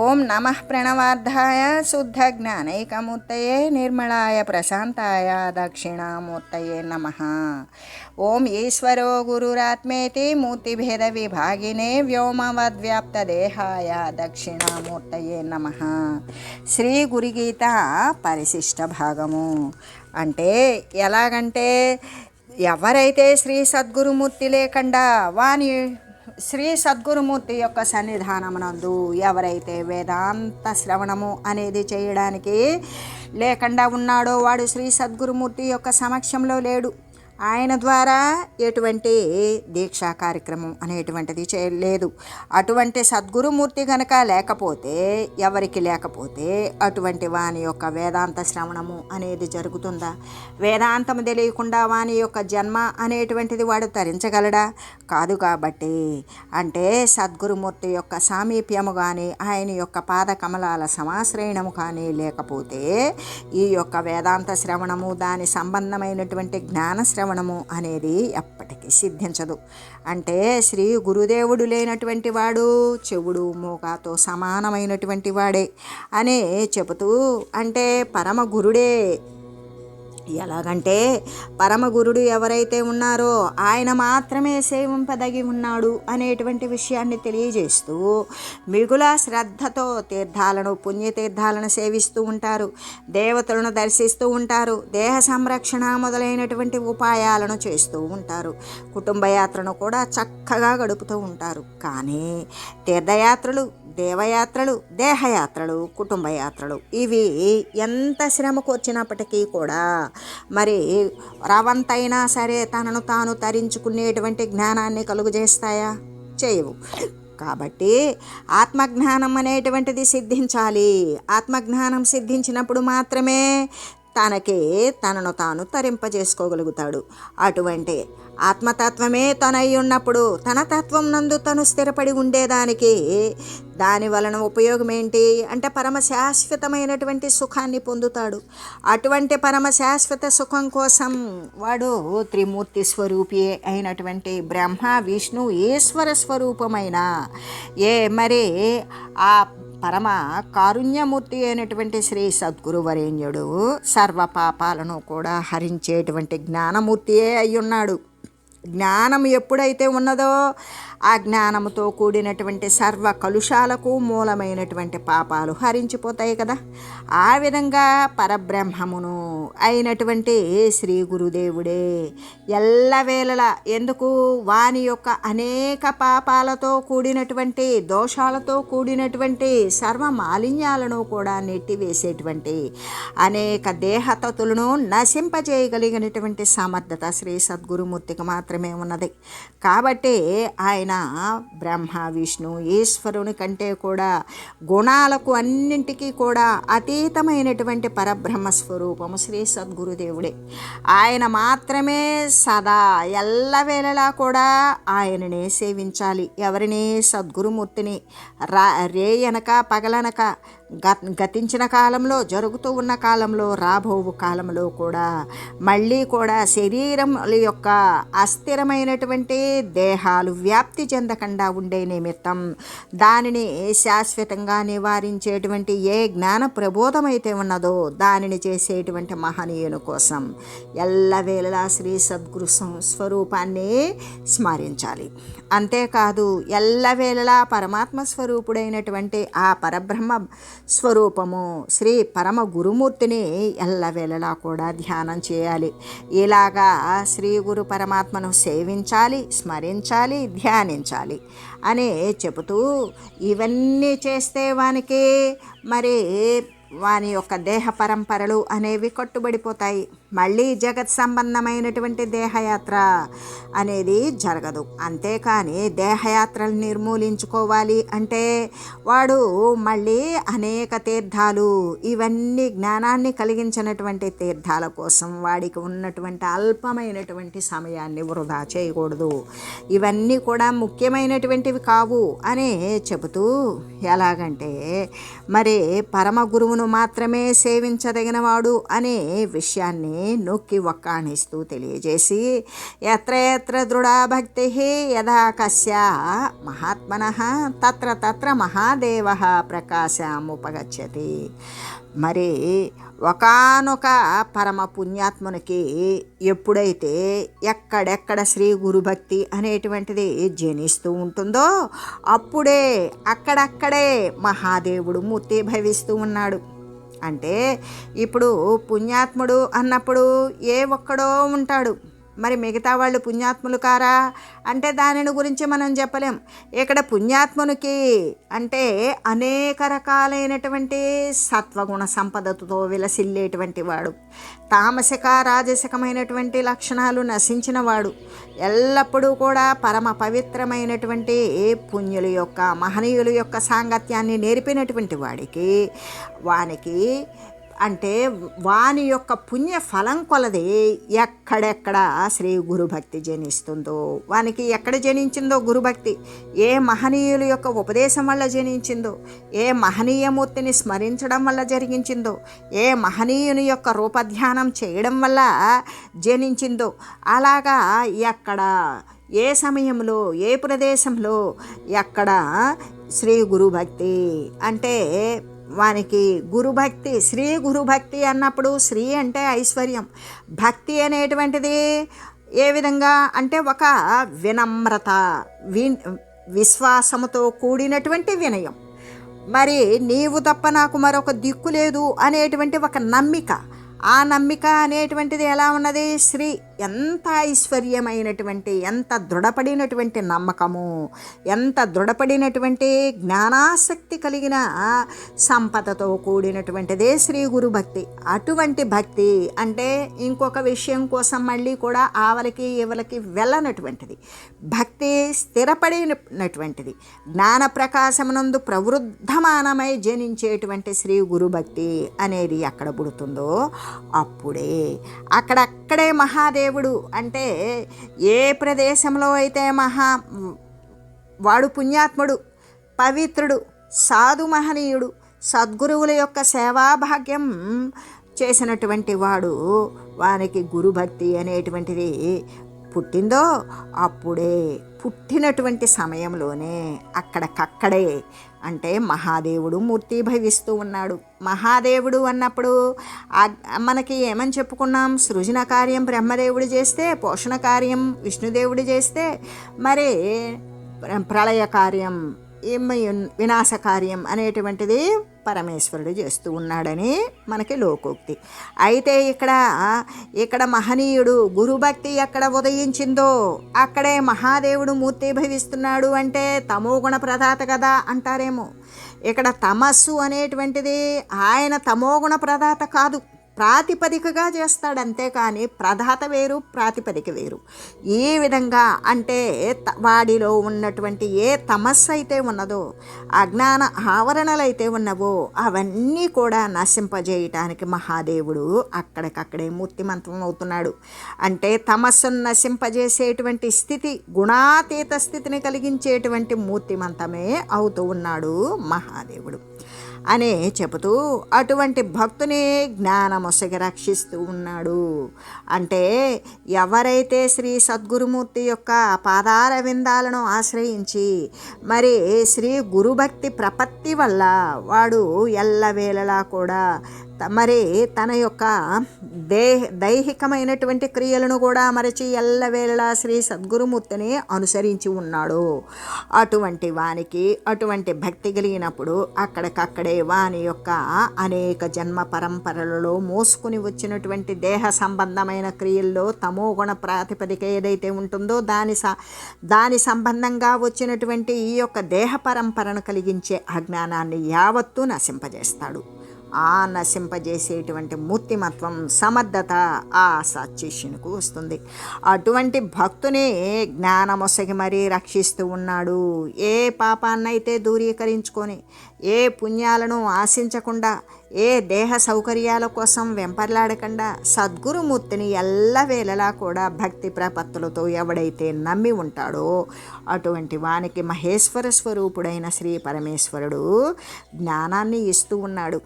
ఓం నమ ప్రణవార్థాయ శుద్ధ జ్ఞానైకమూర్తయే నిర్మళాయ ప్రశాంతాయ దక్షిణామూర్తయే నమ. ఓం ఈశ్వరో గురురాత్మేతి మూర్తిభేద విభాగినే వ్యోమవద్వ్యాప్తదేహాయ దక్షిణామూర్తయే నమ. శ్రీ గురిగీత పరిశిష్ట భాగము. అంటే ఎలాగంటే ఎవరైతే శ్రీ సద్గురుమూర్తి లేకుండా వాని శ్రీ సద్గురుమూర్తి యొక్క సన్నిధానమునందు ఎవరైతే వేదాంత శ్రవణము అనేది చేయడానికి లేకుండా ఉన్నాడో వాడు శ్రీ సద్గురుమూర్తి యొక్క సమక్షంలో లేడు. ఆయన ద్వారా ఎటువంటి దీక్షా కార్యక్రమం అనేటువంటిది చేయలేదు. అటువంటి సద్గురుమూర్తి కనుక లేకపోతే ఎవరికి లేకపోతే అటువంటి వాని యొక్క వేదాంత శ్రవణము అనేది జరుగుతుందా? వేదాంతం తెలియకుండా వాని యొక్క జన్మ అనేటువంటిది వాడు తరించగలడా? కాదు కాబట్టి. అంటే సద్గురుమూర్తి యొక్క సామీప్యము కానీ ఆయన యొక్క పాదకమలాల సమాశ్రయణము కానీ లేకపోతే ఈ యొక్క వేదాంత శ్రవణము దాని సంబంధమైనటువంటి జ్ఞాన శ్రవణము అనేది ఎప్పటికీ సిద్ధించదు. అంటే శ్రీ గురుదేవుడు లేనటువంటి వాడు చెవుడు మూగాతో సమానమైనటువంటి వాడే అనే చెబుతూ అంటే పరమ గురుడే ఎలాగంటే పరమగురుడు ఎవరైతే ఉన్నారో ఆయన మాత్రమే సేవింపదగి ఉన్నాడు అనేటువంటి విషయాన్ని తెలియజేస్తూ మిగుల శ్రద్ధతో తీర్థాలను పుణ్యతీర్థాలను సేవిస్తూ ఉంటారు. దేవతలను దర్శిస్తూ ఉంటారు. దేహ సంరక్షణ మొదలైనటువంటి ఉపాయాలను చేస్తూ ఉంటారు. కుటుంబ యాత్రను కూడా చక్కగా గడుపుతూ ఉంటారు. కానీ తీర్థయాత్రలు దేవయాత్రలు దేహయాత్రలు కుటుంబ యాత్రలు ఇవి ఎంత శ్రమకు వచ్చినప్పటికీ కూడా మరి రవంతైనా సరే తనను తాను తరించుకునేటువంటి జ్ఞానాన్ని కలుగజేస్తాయా? చేయవు. కాబట్టి ఆత్మజ్ఞానం అనేటువంటిది సిద్ధించాలి. ఆత్మజ్ఞానం సిద్ధించినప్పుడు మాత్రమే తనకే తనను తాను తరింపజేసుకోగలుగుతాడు. అటువంటి ఆత్మతత్వమే తనయ్యున్నప్పుడు తన తత్వం నందు తను స్థిరపడి ఉండేదానికి దాని వలన ఉపయోగం ఏంటి అంటే పరమ శాశ్వతమైనటువంటి సుఖాన్ని పొందుతాడు. అటువంటి పరమ శాశ్వత సుఖం కోసం వాడు త్రిమూర్తి స్వరూపి అయినటువంటి బ్రహ్మ విష్ణు ఈశ్వర స్వరూపమైన ఏ మరి ఆ పరమ కారుణ్యమూర్తి అయినటువంటి శ్రీ సద్గురు వరేణ్యుడు సర్వ పాపాలను కూడా హరించేటువంటి జ్ఞానమూర్తియే అయి ఉన్నాడు జ్ఞానం ఎప్పుడైతే ఉన్నదో ఆ జ్ఞానముతో కూడినటువంటి సర్వ కలుషాలకు మూలమైనటువంటి పాపాలు హరించిపోతాయి కదా. ఆ విధంగా పరబ్రహ్మమును అయినటువంటి శ్రీ గురుదేవుడే ఎల్లవేళలా ఎందుకు వాని యొక్క అనేక పాపాలతో కూడినటువంటి దోషాలతో కూడినటువంటి సర్వ మాలిన్యాలను కూడా నెట్టివేసేటువంటి అనేక దేహతతులను నశింపజేయగలిగినటువంటి సమర్థత శ్రీ సద్గురుమూర్తికి మాత్రమే ఉన్నది. కాబట్టి ఆయన బ్రహ్మ విష్ణు ఈశ్వరుని కంటే కూడా గుణాలకు అన్నింటికీ కూడా అతీతమైనటువంటి పరబ్రహ్మ స్వరూపము శ్రీ సద్గురుదేవుడే. ఆయన మాత్రమే సదా ఎల్లవేళలా కూడా ఆయననే సేవించాలి. ఎవరిని? సద్గురుమూర్తిని. రా రేయనక పగలనక గతించిన కాలంలో జరుగుతూ ఉన్న కాలంలో రాబోవు కాలంలో కూడా మళ్ళీ కూడా శరీరం యొక్క అస్థిరమైనటువంటి దేహాలు వ్యాప్తి చెందకుండా ఉండే నిమిత్తం దానిని శాశ్వతంగా నివారించేటువంటి ఏ జ్ఞాన ప్రబోధమైతే ఉన్నదో దానిని చేసేటువంటి మహనీయుని కోసం ఎల్లవేళలా శ్రీ సద్గురు స్వరూపాన్ని స్మరించాలి. అంతేకాదు ఎల్లవేళలా పరమాత్మ స్వరూపుడైనటువంటి ఆ పరబ్రహ్మ స్వరూపము. శ్రీ పరమ గురుమూర్తిని ఎల్లవేళలా కూడా ధ్యానం చేయాలి. ఇలాగా శ్రీ గురు పరమాత్మను సేవించాలి స్మరించాలి ధ్యానించాలి అని చెబుతూ ఇవన్నీ చేస్తే వానికి మరి వాని యొక్క దేహ పరంపరలు అనేవి కట్టుబడిపోతాయి. మళ్ళీ జగత్ సంబంధమైనటువంటి దేహయాత్ర అనేది జరగదు. అంతేకాని దేహయాత్రలు నిర్మూలించుకోవాలి అంటే వాడు మళ్ళీ అనేక తీర్థాలు ఇవన్నీ జ్ఞానాన్ని కలిగించినటువంటి తీర్థాల కోసం వాడికి ఉన్నటువంటి అల్పమైనటువంటి సమయాన్ని వృధా చేయకూడదు. ఇవన్నీ కూడా ముఖ్యమైనటువంటివి కావు అని చెబుతూ ఎలాగంటే మరి పరమ గురువును మాత్రమే సేవించదగినవాడు అనే విషయాన్ని నొక్కి ఒక్కాణిస్తూ తెలియజేసి ఎత్ర ఎత్ర దృఢా భక్తి యథా కస్యా మహాత్మన తత్ర తత్ర మహాదేవ ప్రకాశముపగచ్చతి. మరి ఒకానొక పరమ పుణ్యాత్మునికి ఎప్పుడైతే ఎక్కడెక్కడ శ్రీ గురుభక్తి అనేటువంటిది జనిస్తూ ఉంటుందో అప్పుడే అక్కడక్కడే మహాదేవుడు మూర్తి భవిస్తూ ఉన్నాడు. అంటే ఇప్పుడు పుణ్యాత్ముడు అన్నప్పుడు ఏ ఒక్కడో ఉంటాడు. మరి మిగతా వాళ్ళు పుణ్యాత్ములు కారా? అంటే దానిని గురించి మనం చెప్పలేం. ఇక్కడ పుణ్యాత్మునికి అంటే అనేక రకాలైనటువంటి సత్వగుణ సంపదతో విలసిల్లేటువంటి వాడు. తామసిక రాజసికమైనటువంటి లక్షణాలు నశించిన వాడు. ఎల్లప్పుడూ కూడా పరమ పవిత్రమైనటువంటి పుణ్యుల యొక్క మహనీయుల యొక్క సాంగత్యాన్ని నేర్పినటువంటి వాడికి వానికి అంటే వాని యొక్క పుణ్య ఫలం కొలది ఎక్కడెక్కడ శ్రీ గురుభక్తి జనిస్తుందో. వానికి ఎక్కడ జనించిందో గురుభక్తి ఏ మహనీయుల యొక్క ఉపదేశం వల్ల జనించిందో? ఏ మహనీయమూర్తిని స్మరించడం వల్ల జరిగించిందో? ఏ మహనీయుని యొక్క రూపధ్యానం చేయడం వల్ల జనించిందో? అలాగా ఎక్కడ ఏ సమయంలో ఏ ప్రదేశంలో ఎక్కడ శ్రీ గురుభక్తి అంటే వానికి గురుభక్తి శ్రీ గురుభక్తి అన్నప్పుడు శ్రీ అంటే ఐశ్వర్యం. భక్తి అనేటువంటిది ఏ విధంగా అంటే ఒక వినమ్రత వి విశ్వాసముతో కూడినటువంటి వినయం. మరి నీవు తప్ప నాకు మరొక దిక్కు లేదు అనేటువంటి ఒక నమ్మిక. ఆ నమ్మిక అనేటువంటిది ఎలా ఉన్నది? శ్రీ ఎంత ఐశ్వర్యమైనటువంటి ఎంత దృఢపడినటువంటి నమ్మకము ఎంత దృఢపడినటువంటి జ్ఞానాసక్తి కలిగిన సంపదతో కూడినటువంటిదే శ్రీ గురు భక్తి. అటువంటి భక్తి అంటే ఇంకొక విషయం కోసం మళ్ళీ కూడా ఆవలకి ఇవలకి వెళ్ళనటువంటిది. భక్తి స్థిరపడినటువంటిది. జ్ఞాన ప్రకాశమునందు ప్రవృద్ధమానమై జనించేటువంటి శ్రీ గురు భక్తి అనేది ఎక్కడ పుడుతుందో అప్పుడే. అక్కడక్కడే మహాదేవుడు అంటే ఏ ప్రదేశంలో అయితే మహా వాడు పుణ్యాత్ముడు పవిత్రుడు సాధు మహనీయుడు సద్గురువుల యొక్క సేవాభాగ్యం చేసినటువంటి వాడు వానికి గురుభక్తి అనేటువంటిది పుట్టిందో అప్పుడే పుట్టినటువంటి సమయంలోనే అక్కడికక్కడే అంటే మహాదేవుడు మూర్తి భవిస్తూ ఉన్నాడు. మహాదేవుడు అన్నప్పుడు మనకి ఏమని చెప్పుకున్నాం? సృజన కార్యం బ్రహ్మదేవుడు చేస్తే పోషణ కార్యం విష్ణుదేవుడు చేస్తే మరి ప్రళయ కార్యం వినాశ కార్యం అనేటువంటిది పరమేశ్వరుడు చేస్తూ ఉన్నాడని మనకి లోకోక్తి. అయితే ఇక్కడ ఇక్కడ మహనీయుడు గురుభక్తి ఎక్కడ ఉదయించిందో అక్కడే మహాదేవుడు మూర్తి భవిస్తున్నాడు అంటే తమోగుణ ప్రదాత కదా అంటారేమో. ఇక్కడ తమస్సు అనేటువంటిది ఆయన తమోగుణ ప్రదాత కాదు. ప్రాతిపదికగా చేస్తాడు అంతేకాని ప్రధాత వేరు ప్రాతిపదిక వేరు. ఈ విధంగా అంటే వాడిలో ఉన్నటువంటి ఏ తమస్సు అయితే ఉన్నదో అజ్ఞాన ఆవరణలు అయితే ఉన్నవో అవన్నీ కూడా నశింపజేయటానికి మహాదేవుడు అక్కడికక్కడే మూర్తిమంతం అవుతున్నాడు. అంటే తమస్సును నశింపజేసేటువంటి స్థితి గుణాతీత స్థితిని కలిగించేటువంటి మూర్తిమంతమే అవుతూ ఉన్నాడు మహాదేవుడు. అనే చెబుతూ అటువంటి భక్తుని జ్ఞానమొసగి రక్షిస్తూ ఉన్నాడు. అంటే ఎవరైతే శ్రీ సద్గురుమూర్తి యొక్క పాదార విందాలను ఆశ్రయించి మరి శ్రీ గురుభక్తి ప్రపత్తి వల్ల వాడు ఎల్లవేళలా కూడా మరి తన యొక్క దేహ దైహికమైనటువంటి క్రియలను కూడా మరచి ఎల్లవేళలా శ్రీ సద్గురుమూర్తిని అనుసరించి ఉన్నాడు. అటువంటి వానికి అటువంటి భక్తి కలిగినప్పుడు అక్కడికక్కడే వాని యొక్క అనేక జన్మ పరంపరలలో మోసుకుని వచ్చినటువంటి దేహ సంబంధమైన క్రియల్లో తమో గుణ ప్రాతిపదిక ఏదైతే ఉంటుందో దాని స దాని సంబంధంగా వచ్చినటువంటి ఈ యొక్క దేహ పరంపరను కలిగించే అజ్ఞానాన్ని యావత్తూ నశింపజేస్తాడు. ఆ నశింపజేసేటువంటి మూర్తిమత్వం సమర్థత ఆ సత్శిష్యునికి వస్తుంది. అటువంటి భక్తుని జ్ఞానమొసగి మరీ రక్షిస్తూ ఉన్నాడు. ఏ పాపాన్నైతే దూరీకరించుకొని ఏ పుణ్యాలను ఆశించకుండా ఏ దేహ సౌకర్యాల కోసం వెంపర్లాడకుండా సద్గురుమూర్తిని ఎల్లవేళలా కూడా భక్తి ప్రపత్తులతో ఎవడైతే నమ్మి ఉంటాడో అటువంటి వానికి మహేశ్వర స్వరూపుడైన శ్రీ పరమేశ్వరుడు జ్ఞానాన్ని ఇస్తూ ఉన్నాడు.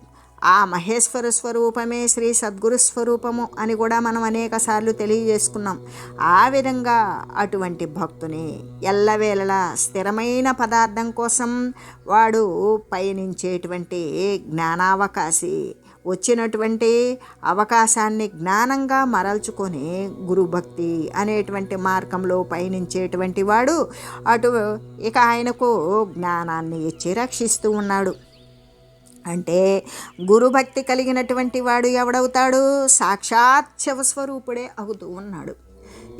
ఆ మహేశ్వర స్వరూపమే శ్రీ సద్గురు స్వరూపము అని కూడా మనం అనేక సార్లు తెలియజేసుకున్నాం. ఆ విధంగా అటువంటి భక్తుని ఎల్లవేళలా స్థిరమైన పదార్థం కోసం వాడు పయనించేటువంటి జ్ఞానావకాశి వచ్చినటువంటి అవకాశాన్ని జ్ఞానంగా మరల్చుకొని గురుభక్తి అనేటువంటి మార్గంలో పయనించేటువంటి వాడు అటు ఇక ఆయనకు జ్ఞానాన్ని ఇచ్చి రక్షిస్తూ ఉన్నాడు. అంటే గురుభక్తి కలిగినటువంటి వాడు ఎవడవుతాడు? సాక్షాత్ శివస్వరూపుడే అవుతూ ఉన్నాడు.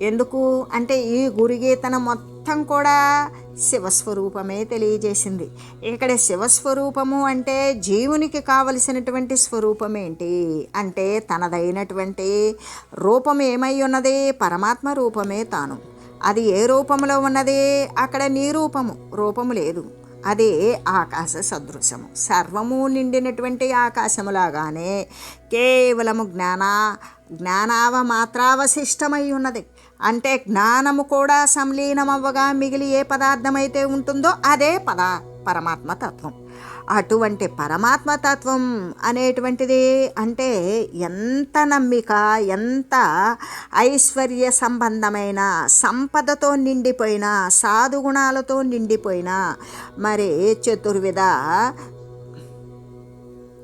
ఎందుకు? అంటే ఈ గురుగీతన మొత్తం కూడా శివస్వరూపమే తెలియజేసింది. ఇక్కడ శివస్వరూపము అంటే జీవునికి కావలసినటువంటి స్వరూపం ఏంటి? అంటే తనదైనటువంటి రూపం ఏమై ఉన్నది? పరమాత్మ రూపమే తాను. అది ఏ రూపంలో ఉన్నది? అక్కడ నీ రూపము. రూపము లేదు. అదే ఆకాశ సదృశము. సర్వము నిండినటువంటి ఆకాశములాగానే కేవలము జ్ఞాన జ్ఞానావ మాత్రావశిష్టమై ఉన్నది అంటే జ్ఞానము కూడా సంలీనమవ్వగా మిగిలి ఏ పదార్థమైతే ఉంటుందో అదే పదా పరమాత్మ తత్వం. అటువంటి పరమాత్మతత్వం అనేటువంటిది అంటే ఎంత నమ్మిక ఎంత ఐశ్వర్య సంబంధమైన సంపదతో నిండిపోయిన సాధుగుణాలతో నిండిపోయిన మరి చతుర్విధ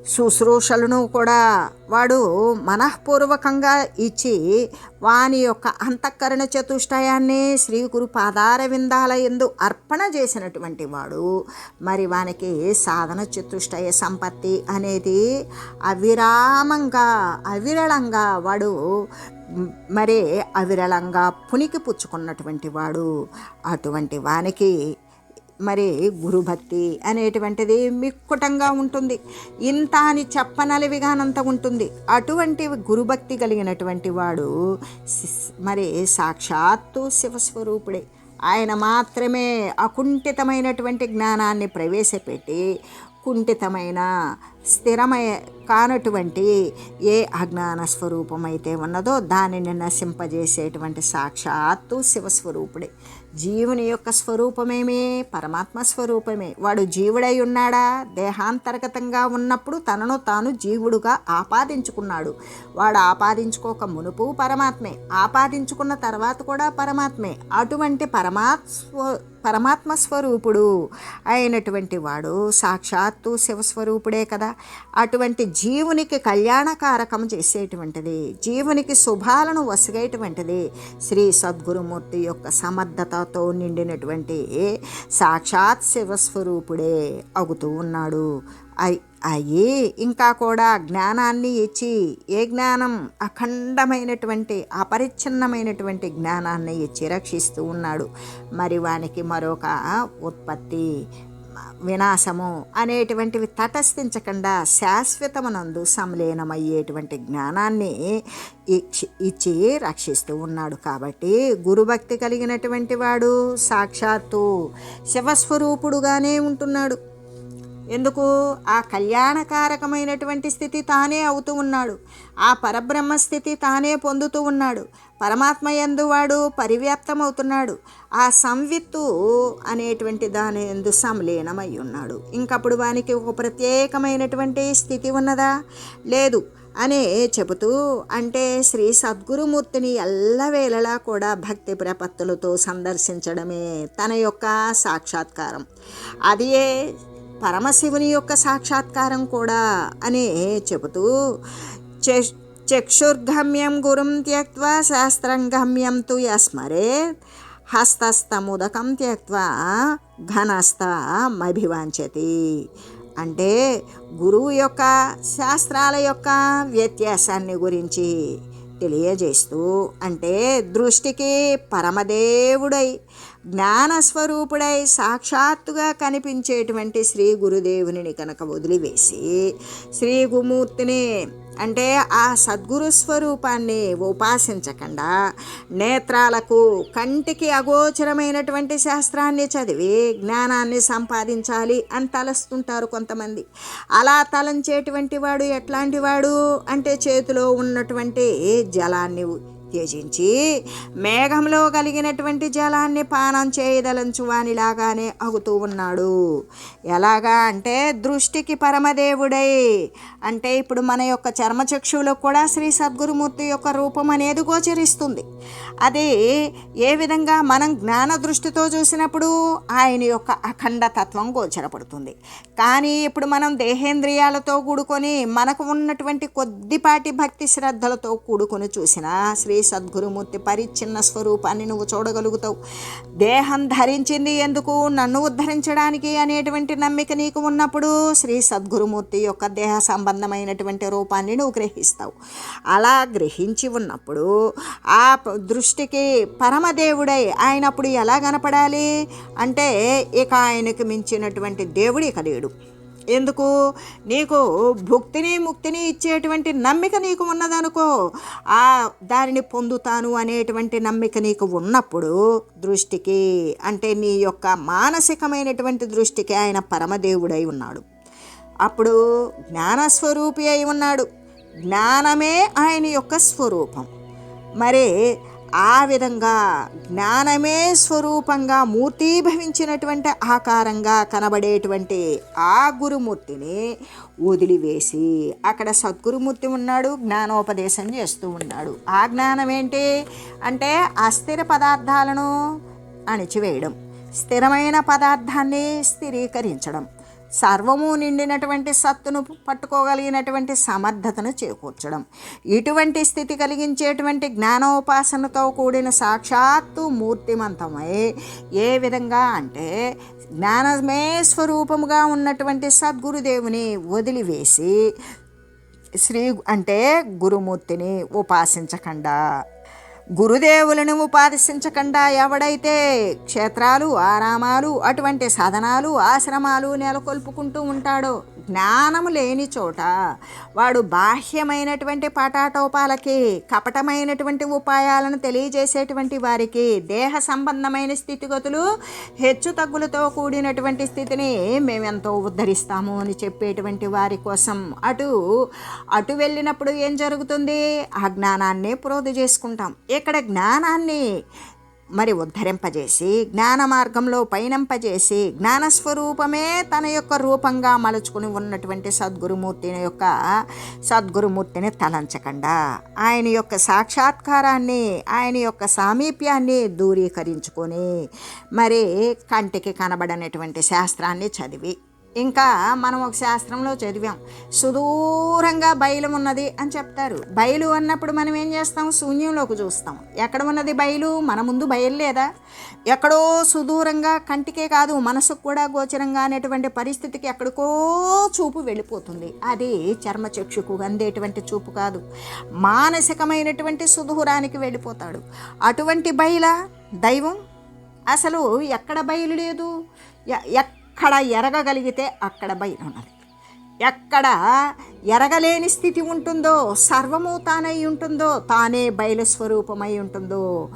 శుశ్రూషలను కూడా వాడు మనఃపూర్వకంగా ఇచ్చి వాని యొక్క అంతఃకరణ చతుష్టయాన్ని శ్రీ గురు పాదార విందాల ఎందు అర్పణ చేసినటువంటి వాడు. మరి వానికి సాధన చతుష్టయ సంపత్తి అనేది అవిరామంగా అవిరళంగా వాడు మరి అవిరళంగా పునికి పుచ్చుకున్నటువంటి వాడు. అటువంటి వానికి మరి గురుభక్తి అనేటువంటిది మిక్కుటంగా ఉంటుంది. ఇంత అని చెప్పనలివిగానంత ఉంటుంది. అటువంటి గురుభక్తి కలిగినటువంటి వాడు మరి సాక్షాత్తు శివస్వరూపుడే. ఆయన మాత్రమే అకుంఠితమైనటువంటి జ్ఞానాన్ని ప్రవేశపెట్టి కుంఠితమైన స్థిరమై కానటువంటి ఏ అజ్ఞాన స్వరూపమైతే ఉన్నదో దానిని నశింపజేసేటువంటి సాక్షాత్తు శివస్వరూపుడే. జీవుని యొక్క స్వరూపమేమే పరమాత్మ స్వరూపమే. వాడు జీవుడై ఉన్నాడా? దేహాంతర్గతంగా ఉన్నప్పుడు తనను తాను జీవుడుగా ఆపాదించుకున్నాడు. వాడు ఆపాదించుకోక మునుపు పరమాత్మే ఆపాదించుకున్న తర్వాత కూడా పరమాత్మే. అటువంటి పరమాత్మ పరమాత్మ స్వరూపుడు అయినటువంటి వాడు సాక్షాత్తు శివస్వరూపుడే కదా. అటువంటి జీవునికి కళ్యాణకారకం చేసేటువంటిది జీవునికి శుభాలను వసిగేటువంటిది శ్రీ సద్గురుమూర్తి యొక్క సమర్థతతో నిండినటువంటి సాక్షాత్ శివస్వరూపుడే అవుతూ ఉన్నాడు. అయ్యి ఇంకా కూడా జ్ఞానాన్ని ఇచ్చి ఏ జ్ఞానం అఖండమైనటువంటి అపరిచ్ఛిన్నమైనటువంటి జ్ఞానాన్ని ఇచ్చి రక్షిస్తూ ఉన్నాడు. మరి వానికి మరొక ఉత్పత్తి వినాశము అనేటువంటివి తటస్థించకుండా శాశ్వతమునందు సమలీనమయ్యేటువంటి జ్ఞానాన్ని ఇచ్చి రక్షిస్తూ ఉన్నాడు. కాబట్టి గురుభక్తి కలిగినటువంటి వాడు సాక్షాత్తు శివస్వరూపుడుగానే ఉంటున్నాడు. ఎందుకు? ఆ కళ్యాణకారకమైనటువంటి స్థితి తానే అవుతూ ఉన్నాడు. ఆ పరబ్రహ్మ స్థితి తానే పొందుతూ ఉన్నాడు. పరమాత్మ ఎందు వాడు పరివ్యాప్తమవుతున్నాడు. ఆ సంవిత్తు అనేటువంటి దాని ఎందు సంలీనమై ఉన్నాడు ఇంకప్పుడు వానికి ఒక ప్రత్యేకమైనటువంటి స్థితి ఉన్నదా? లేదు. అనే చెబుతూ అంటే శ్రీ సద్గురుమూర్తిని ఎల్లవేళలా కూడా భక్తి ప్రపత్తులతో సందర్శించడమే తన యొక్క సాక్షాత్కారం. అదే పరమశివుని యొక్క సాక్షాత్కారం కూడా అని చెబుతూ చక్షుర్గమ్యం గురుం త్యక్వా శాస్త్రం గమ్యం తు యస్మరే హస్తస్తముదకం త్యక్వా ఘనస్థమభివాంచతి అంటే గురువు యొక్క శాస్త్రాల యొక్క వ్యత్యాసాన్ని గురించి తెలియజేస్తూ అంటే దృష్టికి పరమదేవుడై జ్ఞానస్వరూపుడై సాక్షాత్తుగా కనిపించేటువంటి శ్రీ గురుదేవుని కనుక వదిలివేసి శ్రీ గుమూర్తిని అంటే ఆ సద్గురు స్వరూపాన్ని ఉపాసించకుండా నేత్రాలకు కంటికి అగోచరమైనటువంటి శాస్త్రాన్ని చదివి జ్ఞానాన్ని సంపాదించాలి అని తలస్తుంటారు కొంతమంది. అలా తలంచేటువంటి వాడు ఎట్లాంటి వాడు? అంటే చేతిలో ఉన్నటువంటి జలాన్ని త్యజించి మేఘంలో కలిగినటువంటి జలాన్ని పానం చేయదలంచు వానిలాగానే అగుతూ ఉన్నాడు. ఎలాగా అంటే దృష్టికి పరమదేవుడై అంటే ఇప్పుడు మన యొక్క చర్మచక్షువులకు కూడా శ్రీ సద్గురుమూర్తి యొక్క రూపం అనేది గోచరిస్తుంది. అది ఏ విధంగా మనం జ్ఞాన దృష్టితో చూసినప్పుడు ఆయన యొక్క అఖండ తత్వం గోచరపడుతుంది. కానీ ఇప్పుడు మనం దేహేంద్రియాలతో కూడుకొని మనకు ఉన్నటువంటి కొద్దిపాటి భక్తి శ్రద్ధలతో కూడుకొని చూసిన శ్రీ సద్గురుమూర్తి పరిచ్ఛిన్న స్వరూపాన్ని నువ్వు చూడగలుగుతావు. దేహం ధరించింది ఎందుకు? నన్ను ఉద్ధరించడానికి అనేటువంటి నమ్మిక నీకు ఉన్నప్పుడు శ్రీ సద్గురుమూర్తి యొక్క దేహ సంబంధమైనటువంటి రూపాన్ని నువ్వు గ్రహిస్తావు. అలా గ్రహించి ఉన్నప్పుడు ఆ దృష్టికి పరమదేవుడై ఆయన అప్పుడు ఎలా కనపడాలి? అంటే ఇక ఆయనకు మించినటువంటి దేవుడు ఇక లేడు. ఎందుకు? నీకు భుక్తిని ముక్తిని ఇచ్చేటువంటి నమ్మిక నీకు ఉన్నదనుకో ఆ దానిని పొందుతాను అనేటువంటి నమ్మిక నీకు ఉన్నప్పుడు దృష్టికి అంటే నీ యొక్క మానసికమైనటువంటి దృష్టికి ఆయన పరమదేవుడై ఉన్నాడు. అప్పుడు జ్ఞానస్వరూపి అయి ఉన్నాడు. జ్ఞానమే ఆయన యొక్క స్వరూపం. మరి ఆ విధంగా జ్ఞానమే స్వరూపంగా మూర్తీభవించినటువంటి ఆకారంగా కనబడేటువంటి ఆ గురుమూర్తిని వదిలివేసి అక్కడ సద్గురుమూర్తి ఉన్నాడు జ్ఞానోపదేశం చేస్తూ ఉన్నాడు. ఆ జ్ఞానం ఏంటి? అంటే అస్థిర పదార్థాలను అణిచివేయడం స్థిరమైన పదార్థాన్ని స్థిరీకరించడం. సర్వము నిండినటువంటి సత్తును పట్టుకోగలిగినటువంటి సమర్థతను చేకూర్చడం. ఇటువంటి స్థితి కలిగించేటువంటి జ్ఞానోపాసనతో కూడిన సాక్షాత్తు మూర్తిమంతమై ఏ విధంగా అంటే జ్ఞానమే స్వరూపముగా ఉన్నటువంటి సద్గురుదేవుని వదిలివేసి శ్రీ అంటే గురుమూర్తిని ఉపాసించకుండా గురుదేవులను ఉపాదర్శించకుండా ఎవడైతే క్షేత్రాలు ఆరామాలు అటువంటి సాధనాలు ఆశ్రమాలు నెలకొల్పుకుంటూ ఉంటాడో జ్ఞానము లేని చోట వాడు బాహ్యమైనటువంటి పటాటోపాలకి కపటమైనటువంటి ఉపాయాలను తెలియజేసేటువంటి వారికి దేహ సంబంధమైన స్థితిగతులు హెచ్చు తగ్గులతో కూడినటువంటి స్థితిని మేమెంతో ఉద్ధరిస్తాము అని చెప్పేటువంటి వారి కోసం అటు అటు వెళ్ళినప్పుడు ఏం జరుగుతుంది? ఆ జ్ఞానాన్ని ప్రోధి చేసుకుంటాం. ఇక్కడ జ్ఞానాన్ని మరి ఉద్ధరింపజేసి జ్ఞాన మార్గంలో పయనింపజేసి జ్ఞానస్వరూపమే తన యొక్క రూపంగా మలుచుకుని ఉన్నటువంటి సద్గురుమూర్తిని యొక్క సద్గురుమూర్తిని తలంచకుండా ఆయన యొక్క సాక్షాత్కారాన్ని ఆయన యొక్క సామీప్యాన్ని దూరీకరించుకొని మరి కంటికి కనబడనటువంటి శాస్త్రాన్ని చదివి ఇంకా మనం ఒక శాస్త్రంలో చదివాం. సుదూరంగా బయలు ఉన్నది అని చెప్తారు. బయలు అన్నప్పుడు మనం ఏం చేస్తాం? శూన్యంలోకి చూస్తాం. ఎక్కడ ఉన్నది బయలు? మన ముందు బయలు లేదా ఎక్కడో సుదూరంగా కంటికే కాదు మనసుకు కూడా గోచరంగా అనేటువంటి పరిస్థితికి ఎక్కడికో చూపు వెళ్ళిపోతుంది. అది చర్మచక్షుకు అందేటువంటి చూపు కాదు. మానసికమైనటువంటి సుదూరానికి వెళ్ళిపోతాడు. అటువంటి బయల? దైవం? అసలు ఎక్కడ బయలు లేదు. ఎ- ఎక్కడ ఎరగగలిగితే అక్కడ బయలు ఉన్నది. ఎక్కడ ఎరగలేని స్థితి ఉంటుందో సర్వము తానై ఉంటుందో తానే బయలుస్వరూపమై ఉంటుందో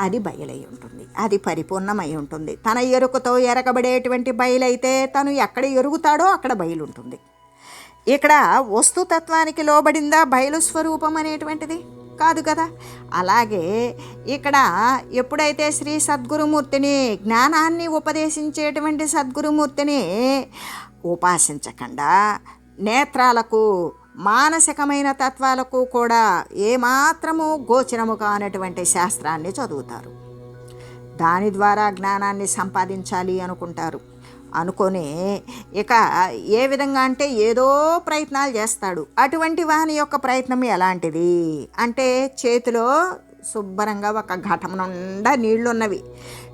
అది బయలై ఉంటుంది. అది పరిపూర్ణమై ఉంటుంది. తన ఎరుకతో ఎరగబడేటువంటి బయలైతే తను ఎక్కడ ఎరుగుతాడో అక్కడ బయలుంటుంది. ఇక్కడ వస్తుతత్వానికి లోబడిందా బయలు స్వరూపం అనేటువంటిది? కాదు కదా? అలాగే ఇక్కడ ఎప్పుడైతే శ్రీ సద్గురుమూర్తిని జ్ఞానాన్ని ఉపదేశించేటువంటి సద్గురుమూర్తిని ఉపాసించకుండా నేత్రాలకు మానసికమైన తత్వాలకు కూడా ఏమాత్రము గోచరము కానటువంటి శాస్త్రాన్ని చదువుతారు. దాని ద్వారా జ్ఞానాన్ని సంపాదించాలి అనుకుంటారు. అనుకొని ఇక ఏ విధంగా అంటే ఏదో ప్రయత్నాలు చేస్తాడు. అటువంటి వాని యొక్క ప్రయత్నం ఎలాంటిది? అంటే చేతిలో శుభ్రంగా ఒక ఘటం నిండా నీళ్ళున్నవి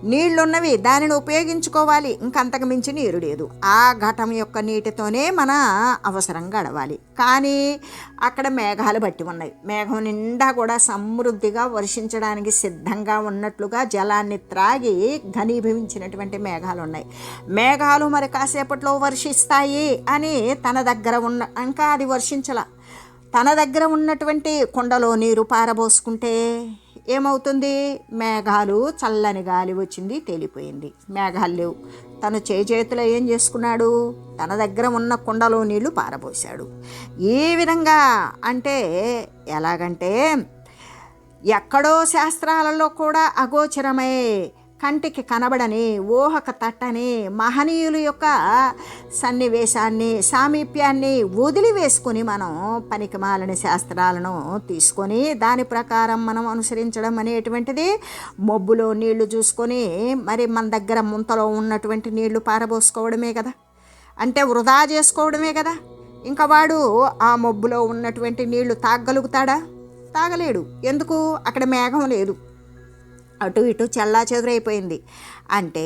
నీళ్ళున్నవి దానిని ఉపయోగించుకోవాలి. ఇంకంతకు మించి నీరు లేదు. ఆ ఘటం యొక్క నీటితోనే మన అవసరం గడవాలి. కానీ అక్కడ మేఘాలు బట్టి ఉన్నాయి మేఘం నిండా కూడా సమృద్ధిగా వర్షించడానికి సిద్ధంగా ఉన్నట్లుగా జలాన్ని త్రాగి ఘనీభవించినటువంటి మేఘాలు ఉన్నాయి. మేఘాలు మరి కాసేపట్లో వర్షిస్తాయి అని తన దగ్గర ఉన్న ఇంకా అది వర్షించలా. తన దగ్గర ఉన్నటువంటి కుండలో నీరు పారబోసుకుంటే ఏమవుతుంది? మేఘాలు చల్లని గాలి వచ్చింది తేలిపోయింది. మేఘాలు లేవు. తను చేతిలో ఏం చేసుకున్నాడు? తన దగ్గర ఉన్న కుండలో నీళ్ళు పారబోసాడు ఈ విధంగా అంటే ఎలాగంటే ఎక్కడో శాస్త్రాలలో కూడా అగోచరమై కంటికి కనబడని ఊహక తట్టని మహనీయుల యొక్క సన్నివేశాన్ని సామీప్యాన్ని వదిలివేసుకొని మనం పనికిమాలని శాస్త్రాలను తీసుకొని దాని ప్రకారం మనం అనుసరించడం అనేటువంటిది. మబ్బులో నీళ్ళు చూసుకొని మరి మన దగ్గర ముంతలో ఉన్నటువంటి నీళ్ళు పారబోసుకోవడమే కదా. అంటే వృధా చేసుకోవడమే కదా. ఇంకా వాడు ఆ మబ్బులో ఉన్నటువంటి నీళ్ళు తాగగలుగుతాడా తాగలేడు. ఎందుకు? అక్కడ మేఘం లేదు. అటు ఇటు చల్లా చెదురైపోయింది అంటే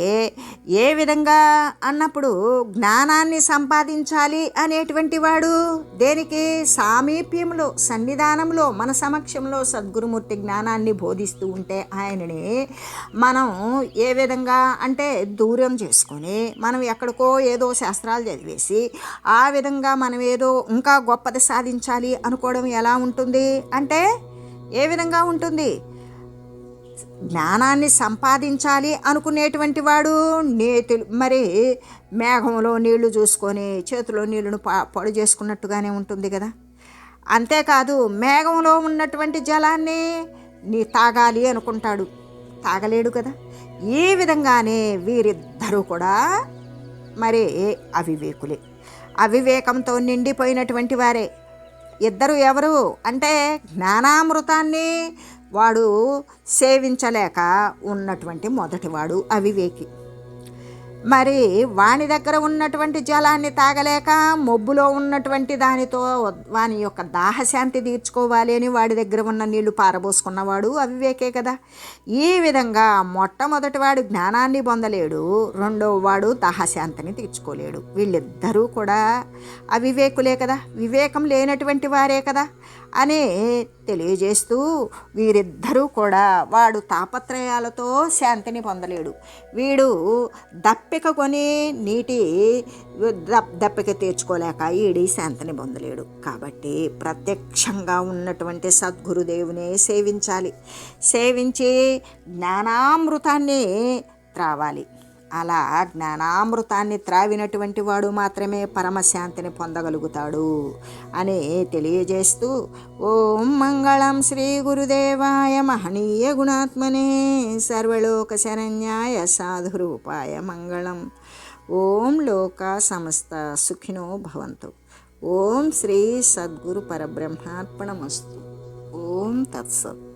ఏ విధంగా అన్నప్పుడు జ్ఞానాన్ని సంపాదించాలి అనేటువంటి వాడు దేనికి? సామీప్యంలో సన్నిధానంలో మన సమక్షంలో సద్గురుమూర్తి జ్ఞానాన్ని బోధిస్తూ ఉంటే ఆయనని మనం ఏ విధంగా అంటే దూరం చేసుకొని మనం ఎక్కడికో ఏదో శాస్త్రాలు చదివేసి ఆ విధంగా మనం ఏదో ఇంకా గొప్పది సాధించాలి అనుకోవడం ఎలా ఉంటుంది? అంటే ఏ విధంగా ఉంటుంది? జ్ఞానాన్ని సంపాదించాలి అనుకునేటువంటి వాడు నేతులు. మరి మేఘంలో నీళ్ళు చూసుకొని చేతిలో నీళ్ళను పా పొడి చేసుకున్నట్టుగానే ఉంటుంది కదా. అంతేకాదు మేఘంలో ఉన్నటువంటి జలాన్ని నీ తాగాలి అనుకుంటాడు. తాగలేడు కదా. ఈ విధంగానే వీరిద్దరూ కూడా మరి అవివేకులే. అవివేకంతో నిండిపోయినటువంటి వారే. ఇద్దరు ఎవరు అంటే జ్ఞానామృతాన్ని వాడు సేవించలేక ఉన్నటువంటి మొదటివాడు అవివేకి. మరి వాని దగ్గర ఉన్నటువంటి జలాన్ని తాగలేక మొబ్బులో ఉన్నటువంటి దానితో వాని యొక్క దాహశాంతి తీర్చుకోవాలి అని వాడి దగ్గర ఉన్న నీళ్ళు పారబోసుకున్నవాడు అవివేకే కదా. ఈ విధంగా మొట్టమొదటి వాడు జ్ఞానాన్ని పొందలేడు. రెండో వాడు దాహశాంతిని తీర్చుకోలేడు. వీళ్ళిద్దరూ కూడా అవివేకులే కదా. వివేకం లేనటువంటి వారే కదా. అనే తెలియజేస్తూ వీరిద్దరూ కూడా వాడు తాపత్రయాలతో శాంతిని పొందలేడు. వీడు దప్పిక కొని నీటి దప్పిక తీర్చుకోలేక ఈడి శాంతిని పొందలేడు. కాబట్టి ప్రత్యక్షంగా ఉన్నటువంటి సద్గురుదేవునే సేవించాలి. సేవించి జ్ఞానామృతాన్ని త్రావాలి. అలా జ్ఞానామృతాన్ని త్రావినటువంటి వాడు మాత్రమే పరమశాంతిని పొందగలుగుతాడు అని తెలియజేస్తూ ఓం మంగళం శ్రీ గురుదేవాయ మహనీయ గుణాత్మనే సర్వలోక శరణ్యాయ సాధురూపాయ మంగళం. ఓం లోక సమస్త సుఖినో భవంతు. ఓం శ్రీ సద్గురు పరబ్రహ్మార్పణమస్తు. ఓం తత్సత్.